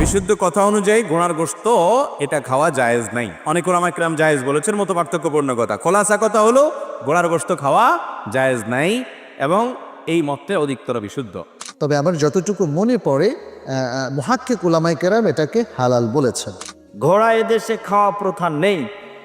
বিশুদ্ধ কথা অনুযায়ী ঘোড়ার গোস্ত এটা খাওয়া জায়েজ নাই। অনেক ওলামাইকরাম জায়েজ বলেছেন মতো পার্থক্যপূর্ণ কথা। খোলাসা কথা হলো ঘোড়ার গোস্ত খাওয়া জায়েজ নাই এবং এই মতটা অধিকতর বিশুদ্ধ। তবে আমার যতটুকু মনে পড়ে মহাক্কে কুলামাই কেরাম এটাকে হালাল বলেছেন। ঘোড়া এদেশে খাওয়া প্রথা নেই।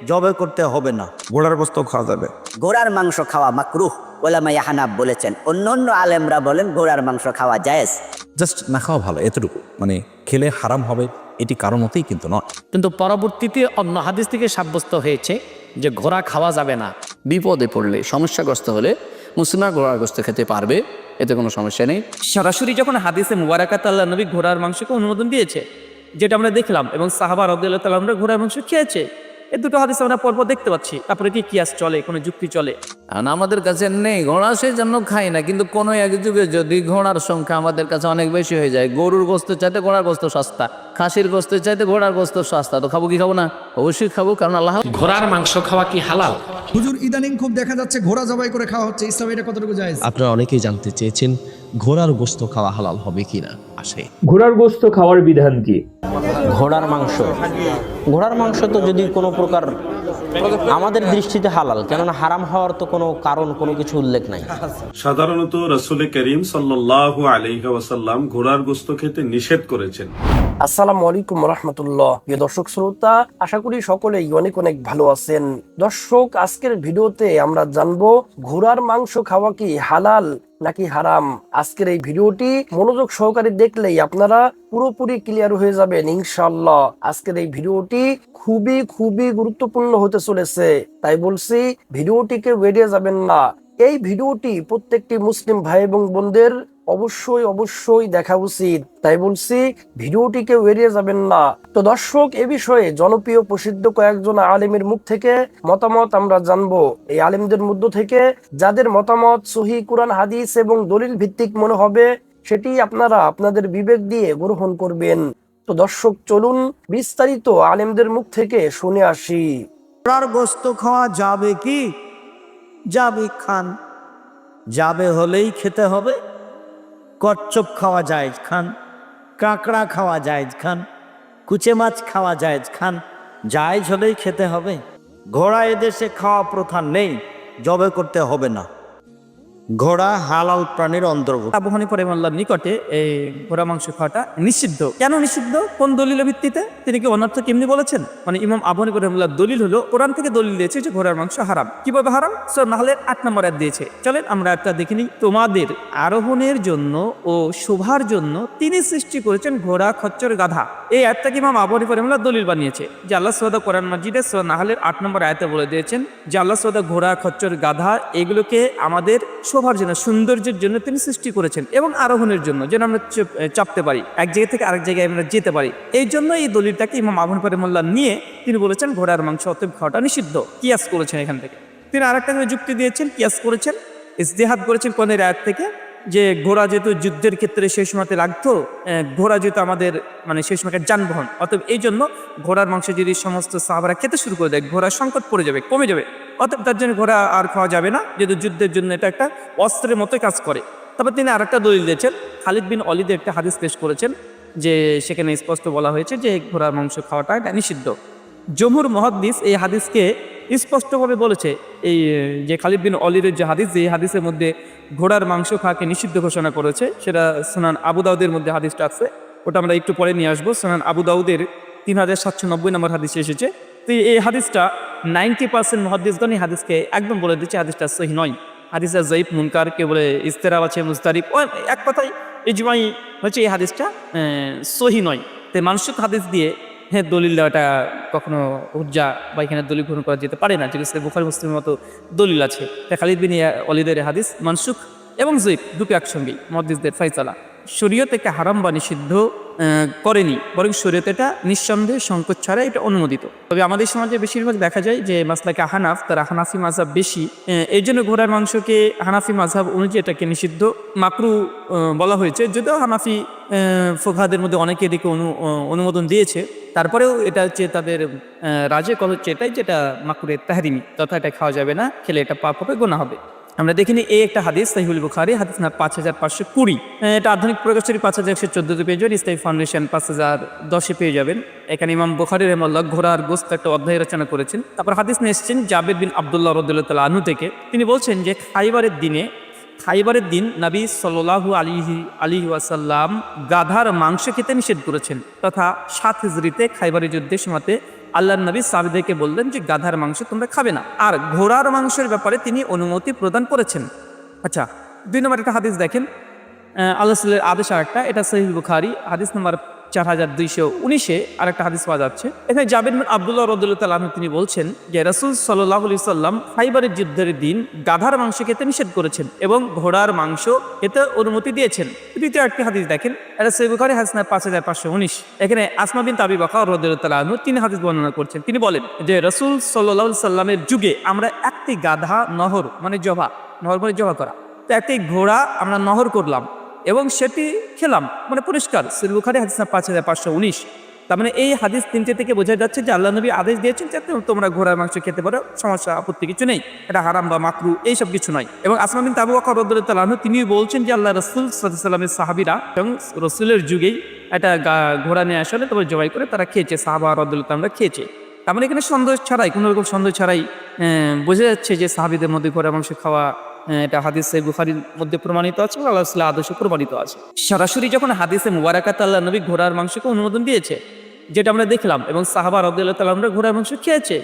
জবে করতে হবে না। ঘোড়ার গোস্ত খাওয়া যাবে। ঘোড়ার মাংস খাওয়া মাকরুহ ওলামা ইয়াহানাব বলেছেন। অন্য অন্য আলেমরা বলেন ঘোড়ার মাংস খাওয়া জায়েজ। জাস্ট না খাওয়া ভালো এতটুকু। মানে খেলে হারাম হবে এটি কারও মতেই কিন্তু নয়। কিন্তু পরবর্তীতে অন্য হাদিস থেকে সাব্যস্ত হয়েছে যে ঘোড়া খাওয়া যাবে না। বিপদে পড়লে সমস্যাগ্রস্ত হলে মুসলিমরা ঘোড়ার গোস্ত খেতে পারবে এতে কোনো সমস্যা নেই। সরাসরি যখন হাদিসে মুবারাকাত আল্লাহ নবী ঘোড়ার মাংসকে অনুমোদন দিয়েছে যেটা আমরা দেখলাম এবং সাহাবা রদুল্লাহ তাল্লামরা ঘোড়ার মাংস খেয়েছে এই দুটো হাদিস আমরা পরপর দেখতে পাচ্ছি। তারপরে কি কিয়াস চলে কোনো যুক্তি চলে? কারণ আমাদের কাছে নেই ঘোড়া সেই জন্য খাই না কিন্তু কোনো এক যুগে যদি ঘোড়ার সংখ্যা আমাদের কাছে অনেক বেশি হয়ে যায় গরুর গোস্ত চাইতে ঘোড়ার গোস্ত সস্তা খাসির গোস্ত চাইতে ঘোড়ার গোস্ত সস্তা তো খাব কি খাব না? অবশ্যই খাব কারণ আল্লাহ ঘোড়ার মাংস খাওয়া কি হালাল? হুজুর ইদানিং খুব দেখা যাচ্ছে ঘোড়া জবাই করে খাওয়া হচ্ছে। ইসলাম এটা কতটুকু যায় আপনারা অনেকেই জানতে চেয়েছেন ঘোড়ার গোস্ত খাওয়া হালাল হবে কিনা? আসে। ঘোড়ার গোস্ত খাওয়ার বিধান কি? ঘোড়ার মাংস। ঘোড়ার মাংস তো যদি কোনো প্রকার আমাদের দৃষ্টিতে হালাল কেননা হারাম হওয়ার তো কোনো কারণ কোনো কিছু উল্লেখ নাই। সাধারণত রসুল করিম সাল্লাহ আলহি ওয়াসাল্লাম ঘোড়ার গোস্ত খেতে নিষেধ করেছেন। আসসালামু আলাইকুম রহমতুল্লাহ। প্রিয় দর্শক শ্রোতা, আশা করি সকলেই অনেক অনেক ভালো আছেন। দর্শক, আজকের ভিডিওতে আমরা জানব, ঘোড়ার মাংস খাওয়া কি হালাল নাকি হারাম? আজকের এই ভিডিওটি মনোযোগ সহকারে দেখলেই আপনারা পুরোপুরি ক্লিয়ার হয়ে যাবেন ইনশাল্লাহ আজকের এই ভিডিওটি খুবই খুবই গুরুত্বপূর্ণ হতে চলেছে। তাই বলছি, ভিডিওটিকে বেরিয়ে যাবেন না। এই ভিডিওটি প্রত্যেকটি মুসলিম ভাই এবং বোনদের অবশ্যই অবশ্যই দেখা উচিত। তাই বলছি ভিডিওটিকে এড়িয়ে যাবেন না। তো দর্শক, এ বিষয়ে জনপ্রিয় প্রসিদ্ধ কয়েকজন আলেমের মুখ থেকে মতামত আমরা জানব। এই আলেমদের মধ্য থেকে যাদের মতামত সহি কোরআন, হাদিস এবং দলিল ভিত্তিক মনে হবে, সেটি আপনারা আপনাদের বিবেক দিয়ে গ্রহণ করবেন। তো দর্শক, চলুন বিস্তারিত আলেমদের মুখ থেকে শুনে আসি। গোস্ত খাওয়া যাবে কি? যাবে খান। যাবে হলেই খেতে হবে? কচ্ছপ খাওয়া যায় খান, কাঁকড়া খাওয়া যায় খান, কুচে মাছ খাওয়া যায় খান, জায়জ হলেই খেতে হবে। ঘোড়া এদেশে খাওয়া প্রথা নেই, জবে করতে হবে না। ঘোড়া হালাল প্রাণীর অন্তর্ভুক্ত। আবু হানিফা রহমাল্লাহর নিকটে এই ঘোড়া মাংস খাওয়াটা নিষিদ্ধ। কেন নিষিদ্ধ? কোন দলিলের ভিত্তিতে? তিনি কি অনর্থ কেমনি বলেছেন? মানে ইমাম আবু হানিফা রহমাল্লাহর দলিল হলো, কোরআন থেকে দলিল দিয়েছে যে ঘোড়ার মাংস হারাম। কীভাবে হারাম? সো নাহলে আট নম্বর দিয়েছে। চলেন আমরা একটা দেখিনি তোমাদের আরোহণের জন্য ও শোভার জন্য তিনি সৃষ্টি করেছেন ঘোড়া খচ্চর গাধা। এই অ্যাডটাকে ইমাম আবু হানিফা রহমাল্লাহ দলিল বানিয়েছে? যে আল্লাহ সৌদা কোরআন মাজিদে সো নাহলের আট নম্বর আয়তে বলে দিয়েছেন, যে আল্লাহ সৌদা ঘোড়া খচ্চর গাধা, এগুলোকে আমাদের শোভার জন্য, সৌন্দর্যের জন্য তিনি সৃষ্টি করেছেন এবং আরোহণের জন্য, যেন আমরা চাপতে পারি। এক জায়গা থেকে আরেক জায়গায় আমরা যেতে পারি। এই জন্য এই দলিলটাকে ইমাম আবুন মোল্লা নিয়ে তিনি বলেছেন, ঘোড়ার মাংস অতএব খাওয়াটা নিষিদ্ধ। কিয়াস করেছেন এখান থেকে। তিনি আরেকটা যুক্তি দিয়েছেন, কিয়াস করেছেন ইস্তেহাত করেছেন কোনের আয়াত থেকে। যে ঘোড়া যেহেতু যুদ্ধের ক্ষেত্রে সেই সময়তে লাগতো ঘোড়া যেহেতু আমাদের মানে সেই সময়কার যানবাহন, অতএব এই জন্য ঘোড়ার মাংস যদি সমস্ত সাহাবারা খেতে শুরু করে দেয়, ঘোড়ার সংকট পড়ে যাবে, কমে যাবে। অতএব তার জন্য ঘোড়া আর খাওয়া যাবে না, যেহেতু যুদ্ধের জন্য এটা একটা অস্ত্রের মতোই কাজ করে। তারপর তিনি আরেকটা দলিল দিয়েছেন, খালিদ বিন অলিদে একটা হাদিস পেশ করেছেন, যে সেখানে স্পষ্ট বলা হয়েছে যে ঘোড়ার মাংস খাওয়াটা এটা নিষিদ্ধ। জমুর মহাদ্দিস এই হাদিসকে স্পষ্টভাবে বলেছে, এই যে খালিদ বিন অলির যে হাদিস, যে হাদিসের মধ্যে ঘোড়ার মাংস খাওয়াকে নিষিদ্ধ ঘোষণা করেছে, সেটা সোনান আবু দাউদের মধ্যে হাদিসটা আছে, ওটা আমরা একটু পরে নিয়ে আসব। সোনান আবু দাউদের তিন হাজার সাতশো নব্বই নম্বর হাদিসে এসেছে। তো এই হাদিসটা নাইনটি পার্সেন্ট মহাদিসগণ এই হাদিসকে একদম বলে দিচ্ছে, হাদিসটা সহি নয়। হাদিসটা জয়ীফ, মুনকার, কে বলে ইস্তেরাব আছে মুস্তারিফ এক কথায় ইজমাই হচ্ছে এই হাদিসটা সহি নয়। তাই মানসিক হাদিস দিয়ে হ্যাঁ দলিল দেওয়াটা কখনো উজ্জা বা এখানে দলিল গ্রহণ করা যেতে পারে না। যেগুলো বুখারি মুসলিমের মতো দলিল আছে। খালিদ বিন অলিদের হাদিস মানসুখ এবং জৈব দুটো একসঙ্গেই মহাদিসদের ফাইসালা শরীয়ত একে হারাম বা নিষিদ্ধ করেনি। বরং শরীয়ত এটা নিঃসন্দেহে সংকোচ ছাড়া এটা অনুমোদিত। তবে আমাদের সমাজে বেশিরভাগ দেখা যায় যে মাসলাকে হানাফ তারা হানাফি মাঝাব বেশি। এই জন্য ঘোড়ার মাংসকে হানাফি মাঝাব অনুযায়ী এটাকে নিষিদ্ধ, মাকরু বলা হয়েছে। যদিও হানাফি ফোকাহাদের মধ্যে অনেকে এদিকে অনু অনুমোদন দিয়েছে। তারপরেও এটা হচ্ছে তাদের রাজে কল হচ্ছে এটাই যেটা মাকুরের তাহারিমি, তথা এটা খাওয়া যাবে না, খেলে এটা পাপ হবে গোনা হবে। আমরা দেখিনি এই একটা হাদিস সাহিউল বুখারি, হাদিস না পাঁচ হাজার পাঁচশো কুড়ি। এটা আধুনিক প্রকাশনী পাঁচ হাজার একশো চোদ্দতে পেয়ে যাবেন ইসলামী ফাউন্ডেশন পাঁচ হাজার দশে পেয়ে যাবেন। এখানে ইমাম বুখারি রহমাল্লাহ ঘোড়ার গোস্ত একটা অধ্যায় রচনা করেছেন। তারপর হাদিস নিয়ে এসেছেন জাবেদ বিন আবদুল্লাহ রদুল্লাহ আনু থেকে। তিনি বলছেন যে, খাইবারের দিনে, খাইবারের দিন নবী সাল্লাহু আলিহি আলী ওয়াসাল্লাম গাধার মাংস খেতে নিষেধ করেছেন, তথা সাত হিজড়িতে খাইবারের যুদ্ধের সময়তে আল্লাহ নবী সাবিদেরকে বললেন যে, গাধার মাংস তোমরা খাবে না। আর ঘোড়ার মাংসের ব্যাপারে তিনি অনুমতি প্রদান করেছেন। আচ্ছা দুই নম্বর একটা হাদিস দেখেন। আল্লাহ সাল্লের আদেশ আর একটা এটা সহিহ বুখারি, হাদিস নম্বর চার হাজার দুইশো উনিশে আর একটা হাদিস পাওয়া যাচ্ছে। এখানে জাবির আবদুল্লাহ রদুল্লাহ তিনি বলছেন যে, রাসুল সাল্লাহ আলি সাল্লাম খাইবারের যুদ্ধের দিন গাধার মাংস খেতে নিষেধ করেছেন এবং ঘোড়ার মাংস খেতে অনুমতি দিয়েছেন। দ্বিতীয় একটি হাদিস দেখেন, এটা সহিহ বুখারি, হাদিস পাঁচ হাজার পাঁচশো উনিশ। এখানে আসমা বিন তাবি বাকা রদুল্লাহ তিনি হাদিস বর্ণনা করছেন। তিনি বলেন যে, রসুল সাল্লাহ সাল্লামের যুগে আমরা একটি গাধা নহর মানে জবা, নহর মানে জবা করা। তো একটি ঘোড়া আমরা নহর করলাম। এবং সেটি খেলাম মানে পরিষ্কার। সিলবুখারি হাদিস পাঁচ হাজার পাঁচশো উনিশ। তার মানে এই হাদিস তিনটে থেকে বোঝা যাচ্ছে যে আল্লাহ নবী আদেশ দিয়েছেন যাতে তোমরা ঘোড়ার মাংস খেতে পারো, সমস্যা, আপত্তি কিছু নেই। এটা হারাম বা মাকরু, এইসব কিছু নয়। এবং আসমান বিন তাবু আকার রদুল্লাহ তিনি বলছেন যে আল্লাহ রসুল সাল্লামের সাহাবিরা এবং রসুলের যুগেই একটা ঘোড়া নিয়ে আসলে তবে জবাই করে তারা খেয়েছে, সাহাবা রদুল্লাহ খেয়েছে। তার মানে এখানে সন্দেহ ছাড়াই, কোনো রকম সন্দেহ ছাড়াই বোঝা যাচ্ছে যে সাহাবিদের মধ্যে ঘোড়া মাংস খাওয়া এটা হাদিসে বুখারির মধ্যে প্রমাণিত আছে, আল্লাহ আদর্শ প্রমাণিত আছে। সরাসরি যখন হাদিসে মুবারাকাত আল্লাহ নবী ঘোড়ার মাংসকে অনুমোদন দিয়েছে, যেটা আমরা দেখলাম, এবং সাহাবা তাল্লাহ আমরা ঘোড়ার মাংস খেয়েছে,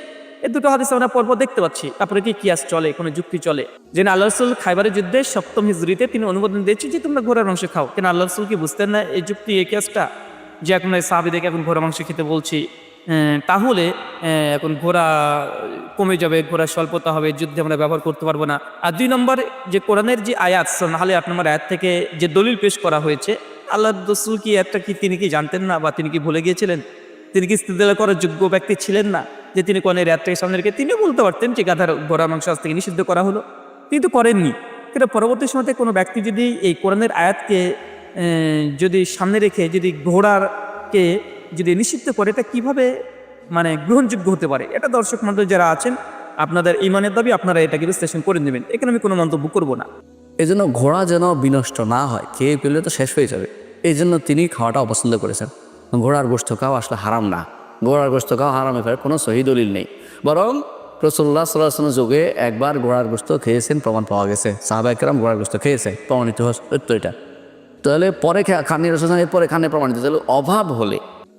এই দুটো হাদিস আমরা পরপর দেখতে পাচ্ছি। তারপরে কি কিয়াস চলে, কোনো যুক্তি চলে? যে আল্লাহ রসুল খাইবারের যুদ্ধে সপ্তম হিজড়িতে তিনি অনুমোদন দিয়েছে যে, তোমরা ঘোড়ার মাংস খাও। কেন আল্লাহ রসুল কি বুঝতেন না এই যুক্তি, এই কিয়াসটা? যে, এখন সাহাবিদেরকে এখন ঘোড়া মাংস খেতে বলছি। তাহলে এখন ঘোড়া কমে যাবে ঘোড়া স্বল্পতা হবে, যুদ্ধে আমরা ব্যবহার করতে পারব না। আর দুই নম্বর, যে কোরআনের যে আয়াত নাহলে আট নম্বর আয়াত থেকে যে দলিল পেশ করা হয়েছে আল্লাহ রসুল কি একটা কি, তিনি কি জানতেন না, বা তিনি কি ভুলে গিয়েছিলেন? তিনি কি ইস্তেদলা করার যোগ্য ব্যক্তি ছিলেন না, যে তিনি কোরআনের আয়াতটাকে সামনে রেখে তিনিও বলতে পারতেন যে গাধার ঘোড়া, মাংস আজ থেকে নিষিদ্ধ করা হলো। তিনি তো করেননি। কিন্তু পরবর্তী সময়তে কোনো ব্যক্তি যদি এই কোরআনের আয়াতকে যদি সামনে রেখে যদি ঘোড়ারকে যদি নিষিদ্ধ করে, এটা কীভাবে মানে গ্রহণযোগ্য হতে পারে? এটা দর্শক মন্ডল যারা আছেন, আপনাদের ইমানের দাবি আপনারা এটাকে বিশ্লেষণ করে নেবেন। এখানে আমি কোনো মন্তব্য করব না। এই জন্য ঘোড়া যেন বিনষ্ট না হয়, খেয়ে ফেললে তো শেষ হয়ে যাবে। এই জন্য তিনি খাওয়াটা অপছন্দ করেছেন। ঘোড়ার গোষ্ঠ খাওয়া আসলে হারাম না। ঘোড়ার গোষ্ঠ খাওয়া হারামে ফেরার কোনো সহি দলিল নেই। বরং রসুল্লাহ সাল্লাহামের যুগে একবার ঘোড়ার গোষ্ঠ খেয়েছেন, প্রমাণ পাওয়া গেছে। সাহাবাহিকেরাম ঘোড়ার গোষ্ঠ খেয়েছে প্রমাণিত সত্য এটা তাহলে পরে খানি রসুল পরে খানে প্রমাণিত। তাহলে অভাব হলে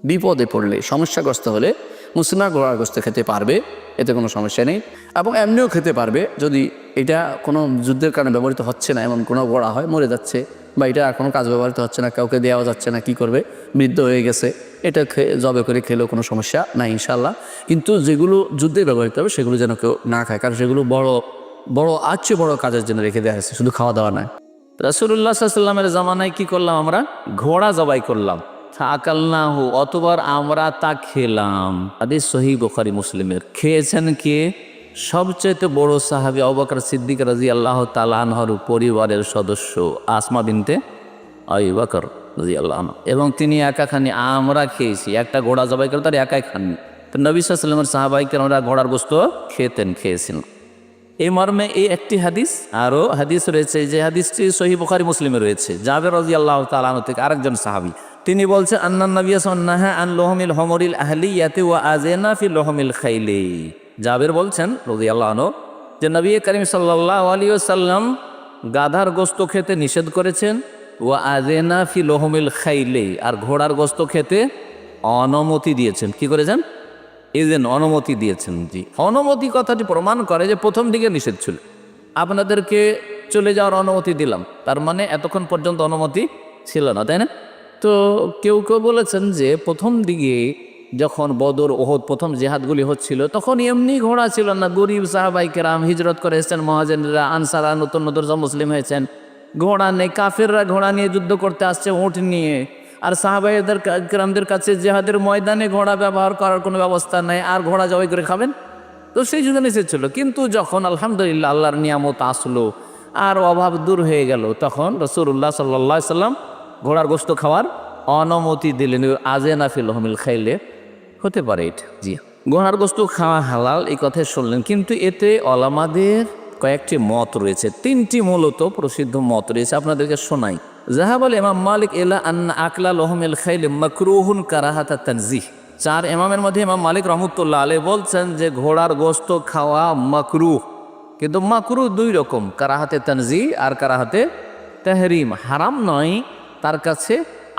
বিপদে পড়লে, সমস্যাগ্রস্ত হলে মুসলিমরা ঘোড়ার গোস্ত খেতে পারবে, এতে কোনো সমস্যা নেই। এবং এমনিও খেতে পারবে, যদি এটা কোনো যুদ্ধের কারণে ব্যবহৃত হচ্ছে না, এমন কোনো ঘোড়া হয়, মরে যাচ্ছে, বা এটা আর কোনো কাজ ব্যবহৃত হচ্ছে না, কাউকে দেওয়া যাচ্ছে না, কি করবে? বৃদ্ধ হয়ে গেছে, এটা খেয়ে জবে করে খেলেও কোনো সমস্যা নাই ইনশাল্লাহ কিন্তু যেগুলো যুদ্ধে ব্যবহৃত হবে, সেগুলো যেন কেউ না খায়, কারণ সেগুলো বড় বড় আচ্ছে বড় কাজের জন্য রেখে দেওয়া হয়েছে, শুধু খাওয়া দাওয়া নয় রাসুল্লাহ সাল্লামের জামানায় কি করলাম আমরা? ঘোড়া জবাই করলাম। আকাল্লাহু অতবার আমরা তা খেলাম। আদি সহি বোখারি মুসলিমের। খেয়েছেন কে? সবচেয়ে বড় সাহাবি অবাকর সিদ্দিক রাজি আল্লাহ তালাহর পরিবারের সদস্য আসমা বিনতে আইবাকর রাজি আল্লাহ এবং তিনি একা খানি আমরা খেয়েছি। একটা ঘোড়া জবাই করে তার একাই খাননি। তো নবী সাহাবাইকে আমরা ঘোড়ার গোস্ত খেতেন খেয়েছেন এই মর্মে এই একটি হাদিস, আরও হাদিস রয়েছে, যে হাদিসটি সহি বুখারি মুসলিমে রয়েছে। জাবের রাজি আল্লাহ তালানো থেকে আরেকজন সাহাবি। তিনি বলছেন আন্নান আন লোহমিল হমরিল আহলিয়াতে ও আজেনা ফি লোহমিল খাইলে। জাবের বলছেন রদি আল্লাহ যে নবী করিম সাল্লাহ আলী সাল্লাম গাধার গোস্ত খেতে নিষেধ করেছেন ও আজেনা ফি লোহমিল খাইলে। আর ঘোড়ার গোস্ত খেতে অনুমতি দিয়েছেন। কি করেছেন? যে অনুমতি দিয়েছেন জি। অনুমতি কথাটি প্রমাণ করে যে প্রথম দিকে নিষেধ ছিল। আপনাদেরকে চলে যাওয়ার অনুমতি দিলাম। তার মানে এতক্ষণ পর্যন্ত অনুমতি ছিল না, তাই না? তো কেউ কেউ বলেছেন যে প্রথম দিকে যখন বদর, ওহদ প্রথম জেহাদগুলি হচ্ছিল, তখন এমনি ঘোড়া ছিল না। গরিব সাহাবাইকেরাম হিজরত করে এসেছেন, মহাজেনরা আনসারা নতুন নতুন মুসলিম হয়েছেন। ঘোড়া নেই, কাফেররা ঘোড়া নিয়ে যুদ্ধ করতে আসছে উঁট নিয়ে। আর সাহাবাইদের গ্রামদের কাছে জেহাদের ময়দানে ঘোড়া ব্যবহার করার কোনো ব্যবস্থা নেই, আর ঘোড়া জবাই করে খাবেন? তো সেই যুগে নিষেধ ছিল। কিন্তু যখন আলহামদুলিল্লাহ, আল্লাহর নিয়ামত আসলো, আর অভাব দূর হয়ে গেল, তখন রসুল্লাহ সাল্লা সাল্লাম ঘোড়ার গোস্ত খাওয়ার অনুমতি দিলেন। আজে নাফিল হমিল খাইলে। হতে পারে এটা। জি। ঘোড়ার গোস্ত খাওয়া হালাল, এই কথাই শুনলেন। কিন্তু এতে অলামাদের কয়েকটি মত রয়েছে। তিনটি মূলত প্রসিদ্ধ মত রয়েছে। আপনাদেরকে শোনাই। জাহাবাল ইমাম মালিক, এলা আন্না আকলা লহমিল খাইলে মকরুহুন কারাহাতা তানজিহ। চার ইমামের মধ্যে ইমাম মালিক রহমতুল্লাহ আলী বলছেন যে, ঘোড়ার গোস্ত খাওয়া মাকরুহ। কিন্তু মাকরুহ দুই রকম, কারাহাতে তানজি আর কারাহাতে তেহরিম। হারাম নয় তার কাছে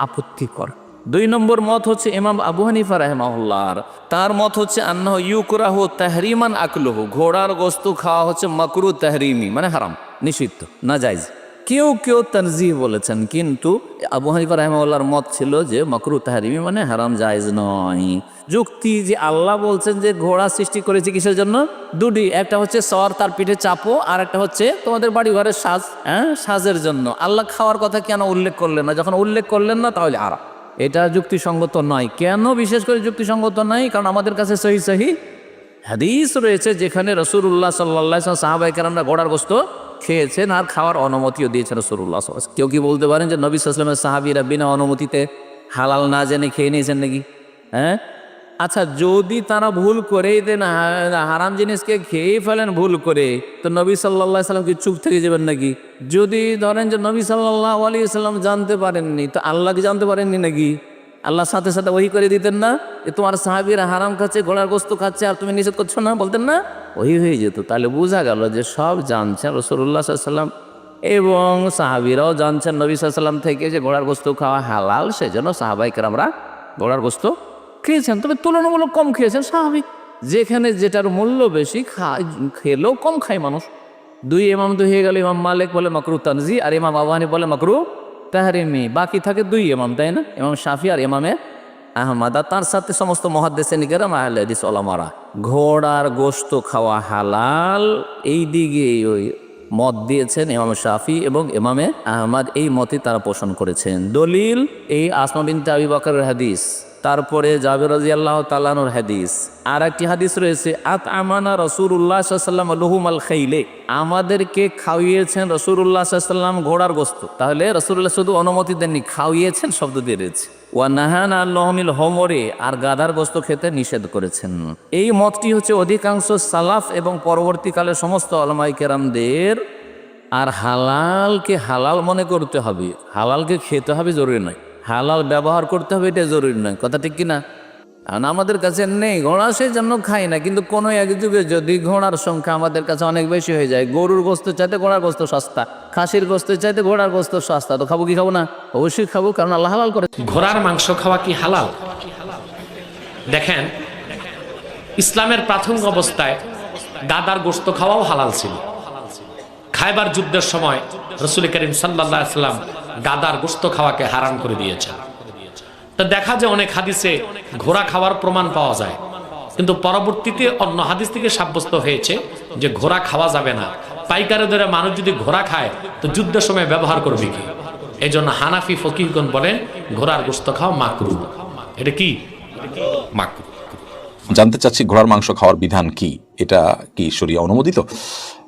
আপত্তিকর দুই নম্বর মত হচ্ছে ইমাম আবু হানিফা রাহমাহুল্লাহর। তার মত হচ্ছে আন্না ইউকরাহ তাহরিমান আকলহ। ঘোড়ার গোস্ত খাওয়া হচ্ছে মকরু তাহরিমি মানে হারাম, নিষিদ্ধ না যাইজ কেউ কেউ তানজি বলেছেন, কিন্তু আবু হানিফা রাহমাউল্লাহর মত ছিল যে মকরু তাহরিমি মানে হারাম জায়েজ নয়। যুক্তি যে আল্লাহ বলছেন যে ঘোড়া সৃষ্টি করেছে কিসের জন্য? দুটি, একটা হচ্ছে সর তার পিঠে চাপো, আর একটা হচ্ছে তোমাদের বাড়ি ঘরের সাজ হ্যাঁ? সাজের জন্য। আল্লাহ খাওয়ার কথা কেন উল্লেখ করলেন না? যখন উল্লেখ করলেন না, তাহলে আর এটা যুক্তিসঙ্গত নয়। কেন বিশেষ করে যুক্তিসঙ্গত নয়? কারণ আমাদের কাছে সহি সহি হাদিস রয়েছে যেখানে রসুল্লাহ সাল্লাহ সাহাবাই আমরা ঘোড়ার গোস্ত খেয়েছেন আর খাওয়ার অনুমতিও দিয়েছেন রসুল্লাহ কেউ কি বলতে পারেন যে নবী সাল্লামের সাহাবিরা বিনা অনুমতিতে হালাল না জেনে খেয়ে নিয়েছেন নাকি? হ্যাঁ? আচ্ছা যদি তারা ভুল করেই দেন হারাম জিনিসকে খেয়ে ফেলেন ভুল করে, তো নবী সাল্লাহ সাল্লাম কি চুপ থেকে যাবেন নাকি? যদি ধরেন যে নবী সাল্লাহ আলী সাল্লাম জানতে পারেননি, তো আল্লাহ কি জানতে পারেননি নাকি? আল্লাহ সাথে সাথে ওই করে দিতেন না যে তোমার সাহাবিরা হারাম খাচ্ছে, ঘোড়ার গোস্ত খাচ্ছে আর তুমি নিষেধ করছ না, বলতেন না? ওই হয়ে যেত। তাহলে বোঝা গেল যে সব জানছেন রসুল্লাহ সাল্লাম এবং সাহাবিরাও জানছেন নবী সাল্লাম থেকে যে ঘোড়ার গোস্ত খাওয়া হালাল, সেজন্য সাহাবাইকার আমরা ঘোড়ার গোস্ত খেয়েছেন। তবে তুলনামূলক কম খেয়েছেন স্বাভাবিক যেখানে যেটার মূল্য বেশি খায়, খেলেও কম খায় মানুষ। দুই ইমাম তো হয়ে গেল, ইমাম মালিক বলে মকরু তানজি আর ইমাম আবাহানি বলে মকরু তাহারিমি বাকি থাকে দুই এমাম তাই না? ইমাম শাফি আর এমামে আহমাদ। আর তার সাথে সমস্ত মহাদ্দেশে নিকেরাম আহলাদিস ওলামারা। ঘোড়ার গোস্ত খাওয়া হালাল, এই দিকে ওই মত দিয়েছেন ইমাম শাফি এবং এমামে আহমদ। এই মতে তারা পোষণ করেছেন। দলিল, এই আসমা বিনতে আবি হাদিস। তারপরে জাবের রাজি আল্লাহ তালানোর হাদিস। আর একটি হাদিস রয়েছে, আত আমানা রসুল্লাহ সাল্লাম লহুম আল খাইলে। আমাদেরকে খাওয়িয়েছেন রসুল্লাহ সাল্লাম ঘোড়ার গোস্ত। তাহলে রসুল্লাহ শুধু অনুমতি দেননি খাওয়িয়েছেন শব্দ দিয়ে রয়েছে। ওয়া নাহান আল্লাহমিল হোমরে, আর গাদার গোস্ত খেতে নিষেধ করেছেন। এই মতটি হচ্ছে অধিকাংশ সালাফ এবং পরবর্তীকালে সমস্ত আলমাই কেরামদের। আর হালালকে হালাল মনে করতে হবে। হালালকে খেতে হবে জরুরি নয়। হালাল ব্যবহার করতে হবে, এটা জরুরি নয়। কথা ঠিক কিনা? কারণ আমাদের কাছে নেই, ঘোড়া সেই জন্য খাই না, কিন্তু কোনো এক যুগে যদি ঘোড়ার সংখ্যা আমাদের কাছে অনেক বেশি হয়ে যায়, গরুর গোস্ত চাইতে ঘোড়ার গোস্ত সস্তা, খাসির গোস্ত চাইতে ঘোড়ার গোস্ত সস্তা, তো খাব কি খাব না? অবশ্যই খাব, কারণ আল্লাহ হালাল করে। ঘোড়ার মাংস খাওয়া কি হালাল? দেখেন, ইসলামের প্রাথমিক অবস্থায় দাদার গোস্ত খাওয়াও হালাল ছিল। খাইবার যুদ্ধের সময় রসুল করিম সাল্লাম গাদার গোস্ত খাওয়াকে হারাম করে দিয়েছেন। তা দেখা যায় অনেক হাদিসে ঘোড়া খাওয়ার প্রমাণ পাওয়া যায়। কিন্তু পরবর্তীতে অন্য হাদিস থেকে সাব্যস্ত হয়েছে যে ঘোড়া খাওয়া যাবে না। পাইকারে ধরে মানুষ যদি ঘোড়া খায়, তো যুদ্ধের সময় ব্যবহার করবে কি? এই জন্য হানাফি ফকিরগণ বলেন, ঘোড়ার গোস্ত খাওয়া মাকরু। এটা কি? মাকরু। জানতে চাচ্ছি ঘোড়ার মাংস খাওয়ার বিধান কি? এটা কি শরিয়া অনুমোদিত?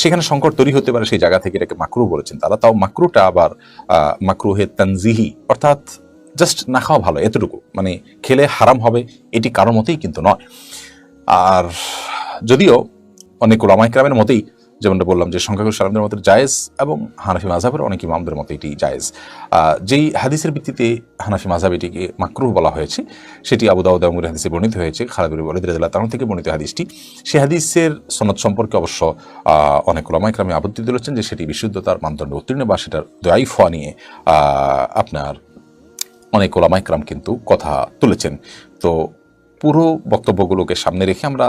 সেখানে সংকট তৈরি হতে পারে সেই জায়গা থেকে এটাকে মাকরু বলেছেন তারা। তাও মাকরুটা আবার মাকরু হে তানজিহি, অর্থাৎ জাস্ট না খাওয়া ভালো, এতটুকু। মানে খেলে হারাম হবে, এটি কারোর মতেই কিন্তু নয়। আর যদিও অনেক ওলামাইকরামের মতেই যেমনটা বললাম যে সংখ্যাগরিষ্ঠ আলমদের মতো জায়েজ এবং হানাফি মাঝাবের অনেক ইমামদের মতো এটি জায়েজ। যেই হাদিসের ভিত্তিতে হানাফি মাঝাব এটিকে মাকরুহ বলা হয়েছে, সেটি আবু দাউদ এবং হাদিসে বর্ণিত হয়েছে খালাদুর বলিদ তাআলা থেকে বর্ণিত হাদিসটি। সেই হাদিসের সনদ সম্পর্কে অবশ্য অনেক ওলামাইকরামে আপত্তি তুলেছেন যে সেটি বিশুদ্ধতার মানদণ্ড উত্তীর্ণ বা সেটার দয়াই ফোয়া নিয়ে আপনার অনেক ওলামাইকরাম কিন্তু কথা তুলেছেন। তো পুরো বক্তব্যগুলোকে সামনে রেখে আমরা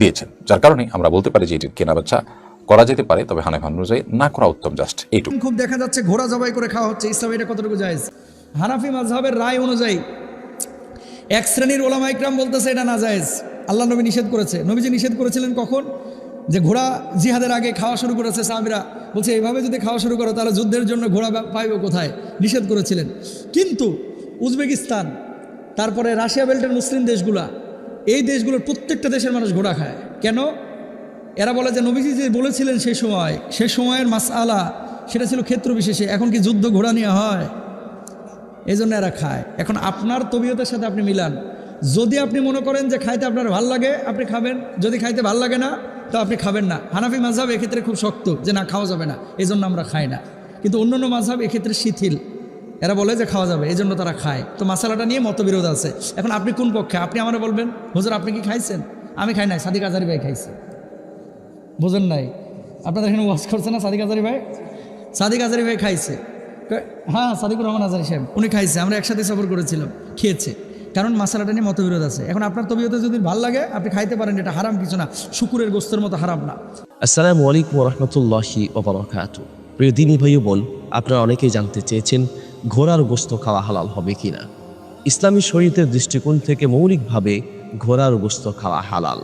দিয়েছেন, যার কারণে আমরা বলতে পারি যে এটির কেনাবেচা করা যেতে পারে, তবে হানাফি অনুযায়ী না করা উত্তম, জাস্ট এইটুকু। খুব দেখা যাচ্ছে ঘোড়া জবাই করে খাওয়া হচ্ছে, ইসলামে এটা কতটুকু জায়েজ? হানাফি মাজহাবের রায় অনুযায়ী এক শ্রেণির ওলামা ইকরাম বলতেছে এটা না জায়েজ। আল্লাহ নবী নিষেধ করেছে। নবীজি নিষেধ করেছিলেন কখন? যে ঘোড়া জিহাদের আগে খাওয়া শুরু করেছে সাহাবিরা। বলছে, এইভাবে যদি খাওয়া শুরু করো, তাহলে যুদ্ধের জন্য ঘোড়া পাইবে কোথায়? নিষেধ করেছিলেন। কিন্তু উজবেকিস্তান, তারপরে রাশিয়া বেল্টের মুসলিম দেশগুলা এই দেশগুলোর প্রত্যেকটা দেশের মানুষ ঘোড়া খায়। কেন? এরা বলে যে নবীজি যে বলেছিলেন সেই সময়, সে সময়ের মাসআলা, সেটা ছিল ক্ষেত্র বিশেষে। এখন কি যুদ্ধ ঘোড়া নিয়ে হয়? এই জন্য এরা খায়। এখন আপনার তবিয়তের সাথে আপনি মিলান। যদি আপনি মনে করেন যে খাইতে আপনার ভালো লাগে, আপনি খাবেন। যদি খাইতে ভালো লাগে না, তো আপনি খাবেন না। হানাফি মাঝহাব এক্ষেত্রে খুব শক্ত যে না, খাওয়া যাবে না। এই জন্য আমরা খাই না। কিন্তু অন্যান্য মাঝহাব এক্ষেত্রে শিথিল। এরা বলে যে খাওয়া যাবে এই জন্য তারা খায়। তো মশালাটা নিয়ে মতবিরোধ আছে। এখন আপনি কোন পক্ষে? আপনি আমার বলবেন, হুজুর, আপনি কি খাইছেন? আমি খাই নাই, সাদিক আজারি ভাই খাইছে। বোঝেন নাই? আপনাদের এখানে ওয়াশ করছে না সাদিক আজারি ভাই? সাদিক আজারি ভাই খাইছে। হ্যাঁ সাদিকুর রহমান আজারি সাহেব, উনি খাইছে। আমরা একসাথে সফর করেছিলাম, খেয়েছে। কারণ মশালাটা নিয়ে মতবিরোধ আছে। এখন আপনার তবিয়তে যদি ভালো লাগে, আপনি খাইতে পারেন, এটা হারাম কিছু না। শুকুরের গোস্তের মতো হারাম না। আসসালামু আলাইকুম রহমতুল্লাহি প্রিয় দিনী ভাই বোন, আপনারা অনেকেই জানতে চেয়েছেন ঘোড়ার গোস্ত খাওয়া হালাল হবে কিনা? ইসলামী শরীয়তের দৃষ্টিকোণ থেকে মৌলিকভাবে ঘোড়ার গোস্ত খাওয়া হালাল।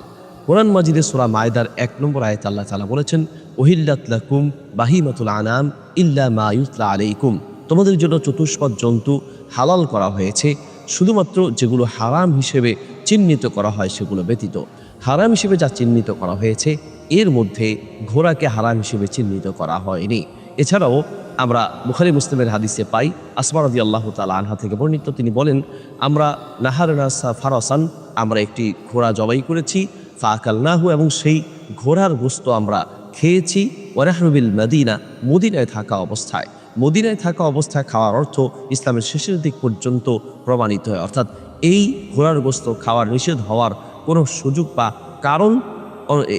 কোরআন মাজিদে সুরা মায়দার এক নম্বর আয়ত আল্লাহ তালা বলেছেন, ওহিল্লাত লাকুম বাহিমাতুল আনাম ইল্লা মা ইউতলা আলাইকুম। তোমাদের জন্য চতুষ্পদ জন্তু হালাল করা হয়েছে, শুধুমাত্র যেগুলো হারাম হিসেবে চিহ্নিত করা হয় সেগুলো ব্যতীত। হারাম হিসেবে যা চিহ্নিত করা হয়েছে, এর মধ্যে ঘোড়াকে হারাম হিসেবে চিহ্নিত করা হয়নি। এছাড়াও আমরা বুখারি মুসলিমের হাদিসে পাই, আসমা আল্লাহ তালা আনহা থেকে বর্ণিত। তিনি বলেন, আমরা নাহারনাসা ফারসান, আমরা একটি ঘোড়া জবাই করেছি ফাকাল নাহু এবং সেই ঘোড়ার গোস্ত আমরা খেয়েছি ওয়ারাহবিল মদিনা, মদিনায় থাকা অবস্থায়। মদিনায় থাকা অবস্থায় খাওয়ার অর্থ ইসলামের শেষের দিক পর্যন্ত প্রমাণিত হয়। অর্থাৎ এই ঘোড়ার গোস্ত খাওয়ার নিষেধ হওয়ার কোনো সুযোগ বা কারণ,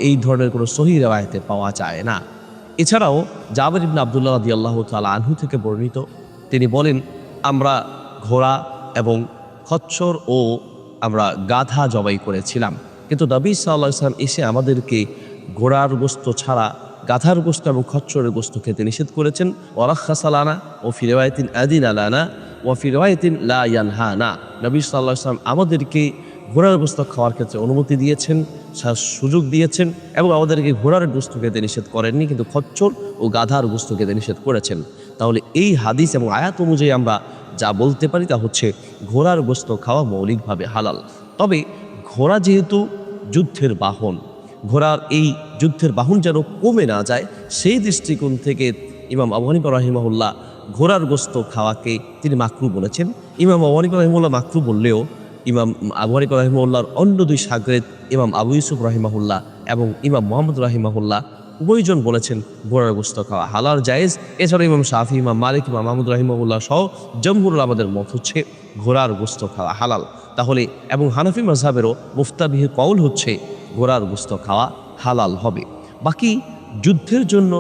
এই ধরনের কোনো সহি রেওয়ায়তে পাওয়া যায় না। এছাড়াও জাবের ইবনে আবদুল্লাহ রাদি আল্লাহ তালা আনহু থেকে বর্ণিত, তিনি বলেন, আমরা ঘোড়া এবং খচ্ছর ও আমরা গাধা জবাই করেছিলাম। কিন্তু নবী সাল্লাহ ইসলাম এসে আমাদেরকে ঘোড়ার গোস্ত ছাড়া গাধার গোস্ত এবং খচ্চরের গোস্ত খেতে নিষেধ করেছেন। ওরাখাসালানা ও ফিরেওয়ায়তিন আদিন আলানা ও ফিরেওয়ায়তিন লা ইয়ানহানা। নবী সাল্লাহ ইসলাম আমাদেরকে ঘোড়ার গোস্ত খাওয়ার ক্ষেত্রে অনুমতি দিয়েছেন সুযোগ দিয়েছেন এবং আমাদেরকে ঘোড়ার গোস্ত খেতে নিষেধ করেননি, কিন্তু খচ্চর ও গাধার গোস্ত খেতে নিষেধ করেছেন। তাহলে এই হাদিস এবং আয়াত অনুযায়ী আমরা যা বলতে পারি তা হচ্ছে ঘোড়ার গোস্ত খাওয়া মৌলিকভাবে হালাল। তবে ঘোড়া যেহেতু যুদ্ধের বাহন, ঘোড়ার এই যুদ্ধের বাহন যেন কমে না যায়, সেই দৃষ্টিকোণ থেকে ইমাম আবহানিক রাহিমাহুল্লাহ ঘোড়ার গোস্ত খাওয়াকে তিনি মাকরু বলেছেন। ইমাম আবহানিক রাহিমুল্লাহ মাকরু বললেও ইমাম আবু হানিফা রাহিমাহুল্লাহর অন্য দুই সাগরেদ ইমাম আবু ইউসুফ রাহিমাহুল্লাহ এবং ইমাম মোহাম্মদ রাহিমাহুল্লাহ উভয়জন বলেছেন ঘোড়ার গোস্ত খাওয়া হালাল, জায়েজ। এছাড়া ইমাম শাহি ইমাম মালিক, ইমাম মাহমুদ রাহিমাহুল্লাহ সহ জমহুরুল আমাদের মত হচ্ছে ঘোড়ার গোস্ত খাওয়া হালাল। তাহলে এবং হানাফি মজহাবেরও মুফতাবিহ কৌল হচ্ছে ঘোড়ার গোস্ত খাওয়া হালাল হবে। বাকি যুদ্ধের জন্য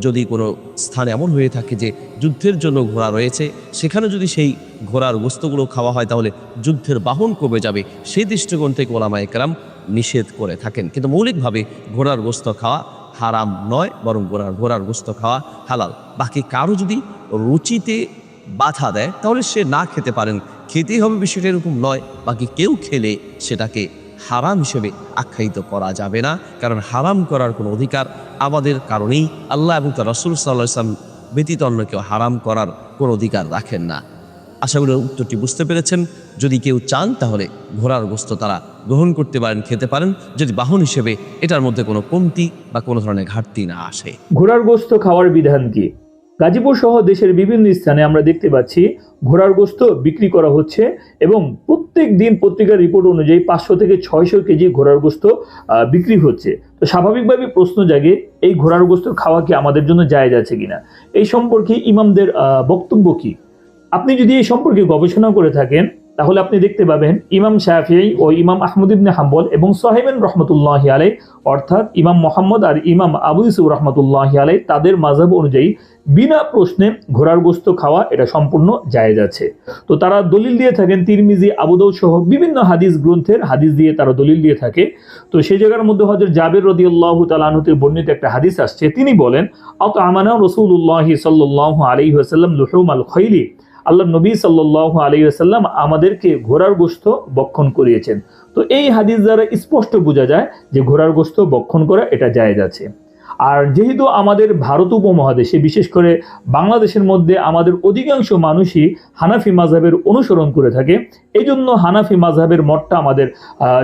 যদি কোনো স্থান এমন হয়ে থাকে যে যুদ্ধের জন্য ঘোড়া রয়েছে, সেখানে যদি সেই ঘোড়ার গোস্তগুলো খাওয়া হয়, তাহলে যুদ্ধের বাহন কমে যাবে। সেই দৃষ্টিকোণ থেকে ওলামা একরাম নিষেধ করে থাকেন। কিন্তু মৌলিকভাবে ঘোড়ার গোস্ত খাওয়া হারাম নয়, বরং ঘোড়ার ঘোড়ার গোস্ত খাওয়া হালাল। বাকি কারও যদি রুচিতে বাধা দেয়, তাহলে সে না খেতে পারেন। খেতেই হবে বিষয়টা এরকম নয়, বাকি কেউ খেলে সেটাকে হারাম হিসেবে আখ্যায়িত করা যাবে না, কারণ হারাম করার কোনো অধিকার আমাদের কারণেই আল্লাহ এবং তার রসুল সাল্লাহ ইসলাম ব্যতীত অন্য কেউ হারাম করার কোনো অধিকার রাখেন না। আশা করি উত্তরটি বুঝতে পেরেছেন। যদি কেউ চান, তাহলে ঘোড়ার গোস্ত তারা গ্রহণ করতে পারেন, খেতে পারেন। যদি বাহন হিসেবে এটার মধ্যে কোনো কমতি বা কোনো ধরনের ঘাটতি না আসে। ঘোড়ার গোস্ত খাওয়ার বিধান কি? গাজীপুর সহ দেশের বিভিন্ন স্থানে আমরা দেখতে পাচ্ছি ঘোড়ার গোস্ত বিক্রি করা হচ্ছে এবং প্রত্যেক দিন পত্রিকার রিপোর্ট অনুযায়ী পাঁচশো থেকে ছয়শো কেজি ঘোড়ার গোস্ত বিক্রি হচ্ছে। তো স্বাভাবিকভাবে প্রশ্ন জাগে, এই ঘোড়ার গোস্ত খাওয়া কি আমাদের জন্য জায়েজ আছে কিনা? এই সম্পর্কে ইমামদের বক্তব্য কি? আপনি যদি এই সম্পর্কে গবেষণা করে থাকেন, তাহলে আপনি দেখতে পাবেন ইমাম শাফিঈ ও ইমাম আহমদ ইবনে হাম্বল এবং সাহেবেন রহমতুল্লাহ আলাই অর্থাৎ ইমাম মোহাম্মদ আর ইমাম আবু ইসুফ রহমতুল্লাহ আলাই তাদের মাজাব অনুযায়ী বিনা প্রশ্নে ঘোড়ার গোস্ত খাওয়া এটা সম্পূর্ণ জায়েজ আছে। তো তারা দলিল দিয়ে থাকেন, তিরমিজি আবুদৌ সহ বিভিন্ন হাদিস গ্রন্থের হাদিস দিয়ে তারা দলিল দিয়ে থাকে। তো সেই জায়গার মধ্যে হজরত জাবের রদি আল্লাহ বর্ণিত একটা হাদিস আসছে, তিনি বলেন অত আমানা রসুল্লাহ সাল্লাহ আলী আসাল্লাম লুহুম আল খৈলি। আল্লাহ নবী সাল্লাহ আলী আসাল্লাম আমাদেরকে ঘোড়ার গোস্ত বক্ষণ করিয়েছেন। তো এই হাদিস দ্বারা স্পষ্ট বোঝা যায় যে ঘোড়ার গোস্ত বক্ষণ করা এটা জায়েজ আছে। আর যেহেতু আমাদের ভারত উপমহাদেশে, বিশেষ করে বাংলাদেশের মধ্যে আমাদের অধিকাংশ মানুষই হানাফি মাঝহের অনুসরণ করে থাকে এই জন্য হানাফি মাঝহের মতটা আমাদের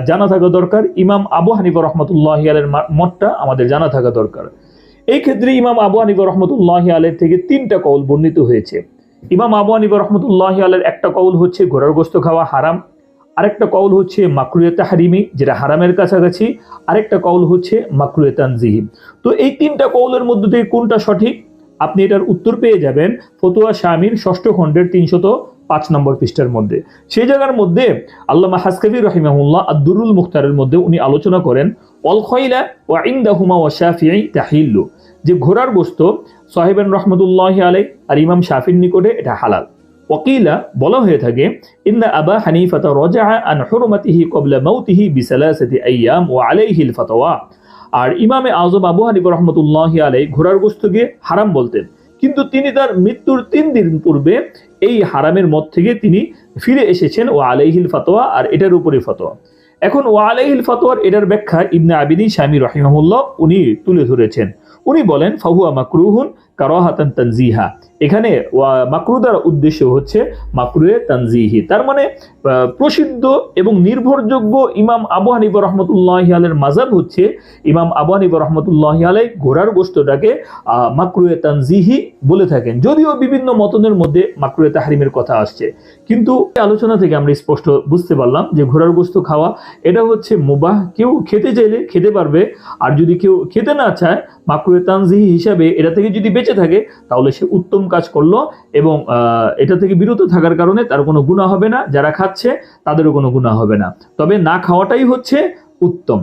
জানা থাকা দরকার। ইমাম আবু হানিফা রহমতুল্লাহ আলের মা- মতটা আমাদের জানা থাকা দরকার। এই ক্ষেত্রে ইমাম আবু হানিফা রহমতুল্লাহ আলের থেকে তিনটা কৌল বর্ণিত হয়েছে। ইমাম আবু হানিফা রহমতুল্লাহ আলের একটা কৌল হচ্ছে, ঘোড়ার গোস্ত খাওয়া হারাম। আরেকটা কৌল হচ্ছে মাকরুয়ে হারিমি যেটা হারামের কাছাকাছি। আরেকটা কৌল হচ্ছে মাকরুয়ে তানজিহি। তো এই তিনটা কৌলের মধ্যে থেকে কোনটা সঠিক? আপনি এটার উত্তর পেয়ে যাবেন ফতুয়া শামির ষষ্ঠ খণ্ডের তিনশত পাঁচ নম্বর পৃষ্ঠার মধ্যে। সেই জায়গার মধ্যে আল্লামা হাসকাবি রহিমাহুল্লাহ আব্দুরুল মুখতারের মধ্যে উনি আলোচনা করেন, অল খয়লা ও ইন্দাহুমা ও তাহিল্লু। যে ঘোড়ার গোস্ত, সাহেবেন রহমতুল্লাহ আলাই আর ইমাম শাফির নিকটে এটা হালাল। ওকিলা বলা হয়ে থাকে, ইন্না আবা হানিফাতা রজা আন হুরমাতিহি কবলা মাউতিহি বিসালাসাতি আইয়াম ও আলাইহিল ফাতওয়া আর ইমামে আজম আবু হানিফ রহমতুল্লাহ আলাই ঘোড়ার গোস্তকে হারাম বলতেন। কিন্তু তিনি তার মৃত্যুর তিন দিন পূর্বে এই হারামের মত থেকে তিনি ফিরে এসেছেন ও আলাইহিল ফাতোয়া আর এটার উপরে ফতোয়া। এখন ও আলাইহিল ফাতোয়ার এটার ব্যাখ্যা ইবনে আবিদিন স্বামী রহিমাহুল্লাহ উনি তুলে ধরেছেন। উনি বলেন, ফাহুয়া মাকরুহুন কারাহাতান তানজিহা। এখানে, ওয়া- মাকরু দ্বারা উদ্দেশ্য হচ্ছে মাকরুয়ে তানজিহি। তার মানে প্রসিদ্ধ এবং নির্ভরযোগ্য ইমাম আবু হানিফা রহমতুল্লাহ আলের মাজাব হচ্ছে ইমাম আবু হানিফা রহমতুল্লাহ আলাই ঘোড়ার গোস্তটাকে মাকরুয়ে তানজিহি বলে থাকেন। যদিও বিভিন্ন মতনের মধ্যে মাকরুয়ে তাহরিমের কথা আসছে। কিন্তু আলোচনা থেকে আমরা স্পষ্ট বুঝতে পারলাম যে ঘোড়ার গোস্ত খাওয়া, এটা হচ্ছে মুবাহ। কেউ খেতে চাইলে খেতে পারবে। আর যদি কেউ খেতে না চায় মাকরুয়ে তানজিহি হিসাবে এটা থেকে যদি বেঁচে থাকে, তাহলে সে উত্তম কাজ করল এবং এটা থেকে বিরত থাকার কারণে তার কোনো গুণা হবে না। যারা খাচ্ছে, তাদেরও কোনো গুণা হবে না। তবে না খাওয়াটাই হচ্ছে উত্তম।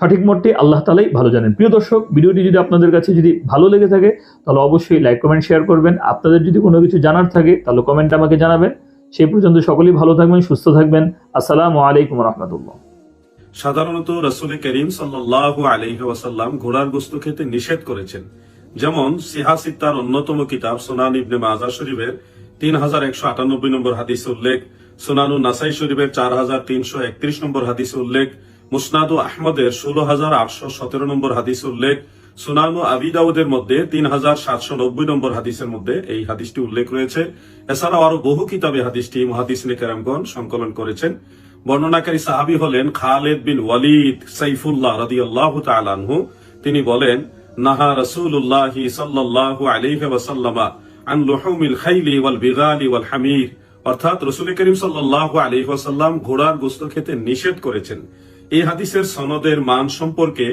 সঠিক মতটি আল্লাহ তালাই ভালো জানেন। প্রিয় দর্শক, ভিডিওটি যদি আপনাদের কাছে যদি ভালো লেগে থাকে, তাহলে অবশ্যই লাইক, কমেন্ট, শেয়ার করবেন। আপনাদের যদি কোনো কিছু জানার থাকে, তাহলে কমেন্ট আমাকে জানাবেন। সেই পর্যন্ত সকলেই ভালো থাকবেন, সুস্থ থাকবেন। আসসালামু আলাইকুম রহমতুল্লাহ। সাধারণত রসুল করিম সাল্লাহ আলহি ঘোড়ার গোস্ত খেতে নিষেধ করেছেন। যেমন সিহাসিত্তার অন্যতম কিতাব সোনান ইবনে মাজা শরীফের তিন হাজার একশো আটানব্বই নম্বর হাদিস উল্লেখ, সোনানু নাসাই শরীফের চার হাজার তিনশো একত্রিশ নম্বর হাদিস উল্লেখ, মুসনাদু আহমদের ষোলো হাজার আটশো সতেরো নম্বর হাদিস উল্লেখ, সুনানু আবি দাউদের মধ্যে তিন হাজার সাতশো নব্বই নম্বর হাদিসের মধ্যে এই হাদিসটি উল্লেখ রয়েছে। এছাড়াও আরও বহু কিতাবে হাদিসটি মহাদিস নেকারামগণ সংকলন করেছেন। বর্ণনাকারী সাহাবী হলেন খালেদ বিন ওয়ালিদ সাইফুল্লাহ রাদি আল্লাহ তালানহু তিনি বলেন নাহা রসুল্লাহ সাল্লাহ ওয়াসাল্লামা আন লুহুমিল খাইলি ওয়াল বিগালি ওয়াল হামির। অর্থাৎ রসুল করিম সাল্লাহ ওয়াসাল্লাম ঘোড়ার গোস্ত খেতে নিষেধ করেছেন। এই হাদিসের সনদের মান সম্পর্কে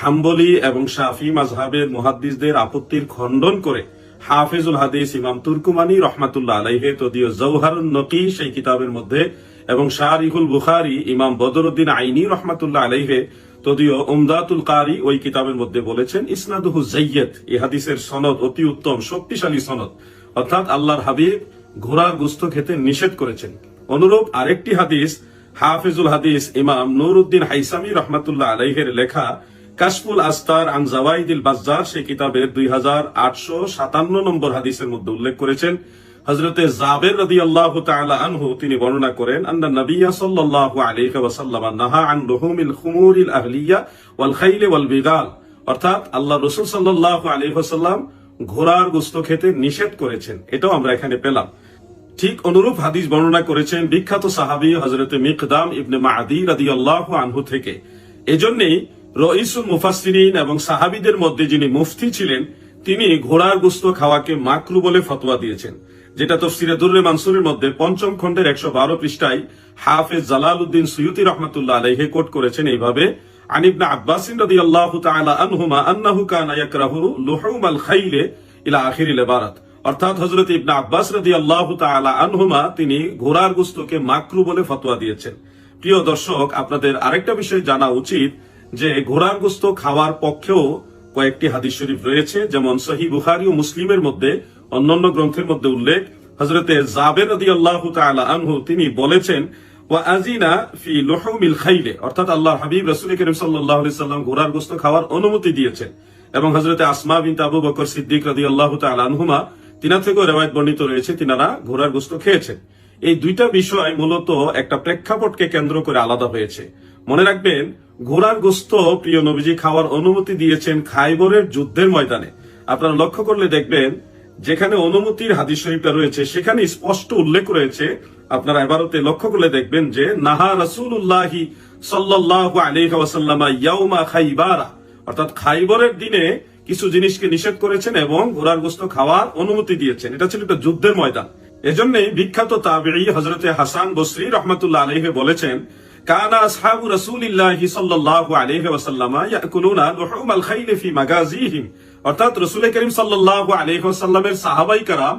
হাম্বলি এবং শাফি মাজহাবের মুহাদ্দিসদের আপত্তির খণ্ডন করে হাফিজুল হাদিস ইমাম তুর্কুমানি রহমাতুল্লাহ আলাইহে তদীয় জৌহারুন নকি সেই কিতাবের মধ্যে এবং শাহরিহুল বুখারি ইমাম বদরুদ্দিন আইনি রহমাতুল্লাহ আলাইহে তদীয় উমদাতুল কারি ওই কিতাবের মধ্যে বলেছেন, ইসনাদুহু জাইয়্যদ এই হাদিসের সনদ অতি উত্তম, শক্তিশালী সনদ। অর্থাৎ আল্লাহর হাবিব ঘোড়ার গুস্ত খেতে নিষেধ করেছেন। অনুরূপ আরেকটি হাদিস, হাফিজুল হাদিস, ইমাম নুরুদ্দিন হাইসামি রহমাতুল্লাহ আলাইহের লেখা, কাশফুল আস্তার আন জাওয়াইদিল বাজ্জার সেই কিতাবের দুই হাজার আটশো সাতান্ন নম্বর হাদিসের মধ্যে উল্লেখ করেছেন হজরতে জাবের রদি আল্লাহ আনহু তিনি বর্ণনা করেন, আন্না নবিয়া সাল্লাল্লাহু আলাইহি ওয়াসাল্লাম নাহা আন লুহুমিল খুমুরিল আহলিয়া ওয়াল খাইল ওয়াল বিগাল। অর্থাৎ আল্লাহ রাসূল সাল্লাল্লাহু আলাইহি ওয়াসাল্লাম ঘোড়ার গোস্ত খেতে নিষেধ করেছেন। এটাও আমরা এখানে পেলাম। ঠিক অনুরূপ হাদিস বর্ণনা করেছেন বিখ্যাত সাহাবী হজরত মিকদাম ইবনে মাদি রাদিয়াল্লাহু আনহু থেকে। এজন্যই রইসুল মুফাসসিরিন এবং সাহাবিদের মধ্যে যিনি মুফতি ছিলেন, তিনি ঘোড়ার গুস্ত খাওয়াকে মাকরু বলে ফতোয়া দিয়েছেন। যেটা তফসিরে দুর্রে মানসুরের মধ্যে পঞ্চম খণ্ডের একশো বারো পৃষ্ঠায় হাফেজ জালাল উদ্দিন সৈয়দি রহমতুল্লাহ আলহে কোট করেছেন এইভাবে আনিবনা আব্বাসিন রদি আল্লাহ আনহুমা আন্নাহু আল খাইলে ইলা অর্থাৎ আব্বাস আনহুমা তিনি ঘোড়ার গুস্তকে মাকরু বলে ফতোয়া দিয়েছেন। প্রিয় দর্শক, আপনাদের আরেকটা বিষয় জানা উচিত যে ঘোড়ার গুস্ত খাওয়ার পক্ষেও কয়েকটি হাদিস শরীফ রয়েছে, যেমন সহি বুখারি ও মুসলিমের মধ্যে অন্যান্য গ্রন্থের মধ্যে উল্লেখ হজরতে জাবের আল্লাহ আনহু, তিনি বলেছেন ফি লুহুমিল খাইলে অর্থাৎ আল্লাহ হাবিব রাসূল করিম আলাইহি সাল্লাম ঘোড়ার গোস্ত খাওয়ার অনুমতি দিয়েছেন। এবং হযরতে আসমা আবু বকর সিদ্দিক তাআলা আনহুমা থেকেও রেওয়ায়ত বর্ণিত রয়েছে, তিনারা ঘোড়ার গোস্ত খেয়েছেন। এই দুইটা বিষয় মূলত একটা প্রেক্ষাপটকে কেন্দ্র করে আলাদা হয়েছে। মনে রাখবেন, ঘোড়ার গোস্ত প্রিয় নবীজি খাওয়ার অনুমতি দিয়েছেন খাইবরের যুদ্ধের ময়দানে। আপনারা লক্ষ্য করলে দেখবেন যেখানে অনুমতির হাদিস শরীফটা রয়েছে, সেখানে স্পষ্ট উল্লেখ রয়েছে। আপনারা এবারতে লক্ষ্য করলে দেখবেন যে, নাহা আলাইহি ওয়াসাল্লাম ইয়াউমা খাইবারা। অর্থাৎ খাইবরের দিনে কিছু জিনিসকে নিষেধ করেছেন এবং ঘোড়ার গোস্ত খাওয়ার অনুমতি দিয়েছেন। এটা ছিল একটা যুদ্ধের ময়দান। এজন্যই বিখ্যাত হযরতে হাসান বসরি রহমাতুল্লাহ আলাইহি বলেছেন, কানা ইয়াকুলুনা ফি মাগাজিহিম অর্থাৎ রাসূল করিম আলাইহি সাহাবাই কারাম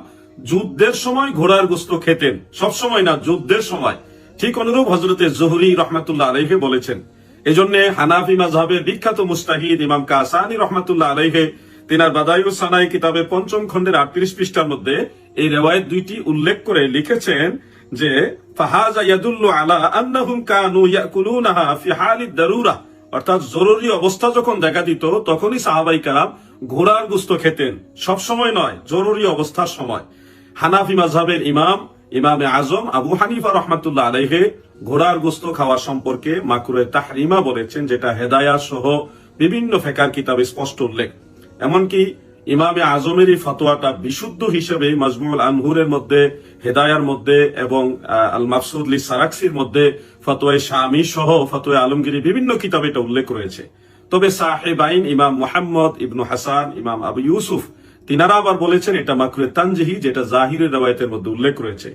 যুদ্ধের সময় ঘোড়ার গোস্ত খেতেন। সব সময় না, যুদ্ধের সময়। ঠিক অনুরূপ হযরতে জোহরি রহমাতুল্লাহ আলাইহি বলেছেন। এজন্য হানাফি মাযহাবের বিখ্যাত মুস্তাহিদ ইমাম কাসানি রহমাতুল্লাহ আলাইহি, তিনার বাদায়ুস সানাই কিতাবের পঞ্চম খণ্ডের আটত্রিশ পৃষ্ঠার মধ্যে এই রেওয়ায়ত দুইটি উল্লেখ করে লিখেছেন যে অর্থাৎ জরুরি অবস্থা যখন দেখা দিত, তখনই সাহাবাই কারাম ঘোড়ার গুস্ত খেতেন। সব সময় নয়, জরুরি অবস্থার সময়। হানাফি মাযহাবের ইমাম, ইমামে আজম আবু হানিফা রহমাতুল্লাহ আলাইহে ঘোড়ার গোস্ত খাওয়া সম্পর্কে মাকুরে তাহরিমা বলেছেন, যেটা হেদায়া সহ বিভিন্ন ফেকার কিতাবে স্পষ্ট উল্লেখ। এমনকি ইমামে আজমের এই ফতোয়াটা বিশুদ্ধ হিসেবে মাজমুল আনহুরের মধ্যে, হেদায়ার মধ্যে এবং আল মাফসুদলি সারাক্সির মধ্যে ফতোয়ায় শামি সহ ফতোয়া আলমগিরি বিভিন্ন কিতাবে এটা উল্লেখ রয়েছে। তবে সাহেবাইন ইমাম মুহাম্মদ ইবনু হাসান, ইমাম আবু ইউসুফ, তিনারা আবার বলেছেন এটা মাকরুয়ে তানজিহি, যেটা জাহিরের রবায়তের মধ্যে উল্লেখ রয়েছে।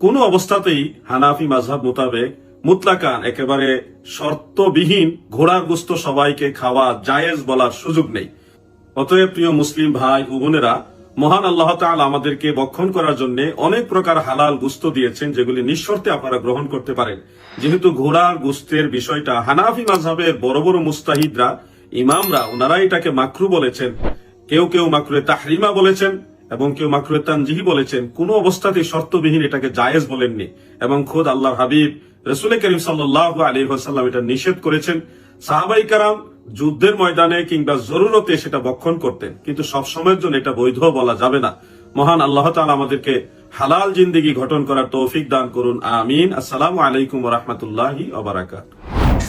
কোন অবস্থাতেই হানাফি মাঝহাব মোতাবেক মুতলাকান, একেবারে শর্তবিহীন, ঘোড়ার গুস্ত সবাইকে খাওয়া জায়েজ বলার সুযোগ নেই। অতএব প্রিয় মুসলিম ভাই ও বোনেরা মহান আল্লাহ তাআলা আমাদেরকে বক্ষণ করার জন্য অনেক প্রকার হালাল গুস্ত দিয়েছেন, যেগুলি নিঃশর্তে আপনারা গ্রহণ করতে পারেন। যেহেতু ঘোড়ার গুস্তের বিষয়টা হানাফি মাঝহাবের বড় বড় মুস্তাহিদরা, ইমামরা ওনারা এটাকে মাকরু বলেছেন। কেউ কেউ মাকরুয়ে তাহরিমা বলেছেন এবং কেউ মাকরুয়ে তানজিহি বলেছেন। কোন অবস্থাতেই শর্তবিহীন এটাকে জায়েজ বলেননি। এবং খোদ আল্লাহ হাবিব, রসুল করিম সাল্লাল্লাহু আলাইহি ওয়াসাল্লাম এটা নিষেধ করেছেন। সাহাবাই কারাম যুদ্ধের ময়দানে কিংবা জরুরতে সেটা বক্ষণ করতেন, কিন্তু সব সময়ের জন্য এটা বৈধ বলা যাবে না। মহান আল্লাহ তাআলা আমাদেরকে হালাল জিন্দেগি গঠন করার তৌফিক দান করুন। আমিন। আসসালামু আলাইকুম রাহমাতুল্লাহি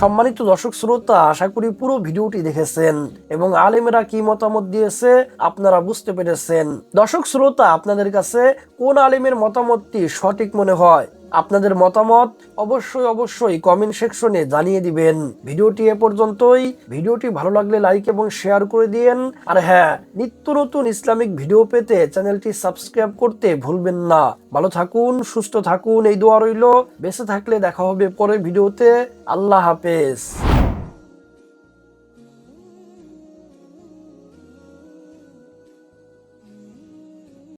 সম্মানিত দর্শক শ্রোতা, আশা করি পুরো ভিডিওটি দেখেছেন এবং আলেমেরা কি মতামত দিয়েছে আপনারা বুঝতে পেরেছেন। দর্শক শ্রোতা, আপনাদের কাছে কোন আলেমের মতামতটি সঠিক মনে হয়? আপনাদের মতামত অবশ্যই অবশ্যই কমেন্ট সেকশনে জানিয়ে দিবেন। ভিডিওটি এ পর্যন্তই। ভিডিওটি ভালো লাগলে লাইক এবং শেয়ার করে দিয়েন। আর হ্যাঁ নিত্য নতুন ইসলামিক ভিডিও পেতে চ্যানেলটি সাবস্ক্রাইব করতে ভুলবেন না। ভালো থাকুন, সুস্থ থাকুন, এই দোয়া রইল। বেঁচে থাকলে দেখা হবে পরের ভিডিওতে আল্লাহ হাফেজ।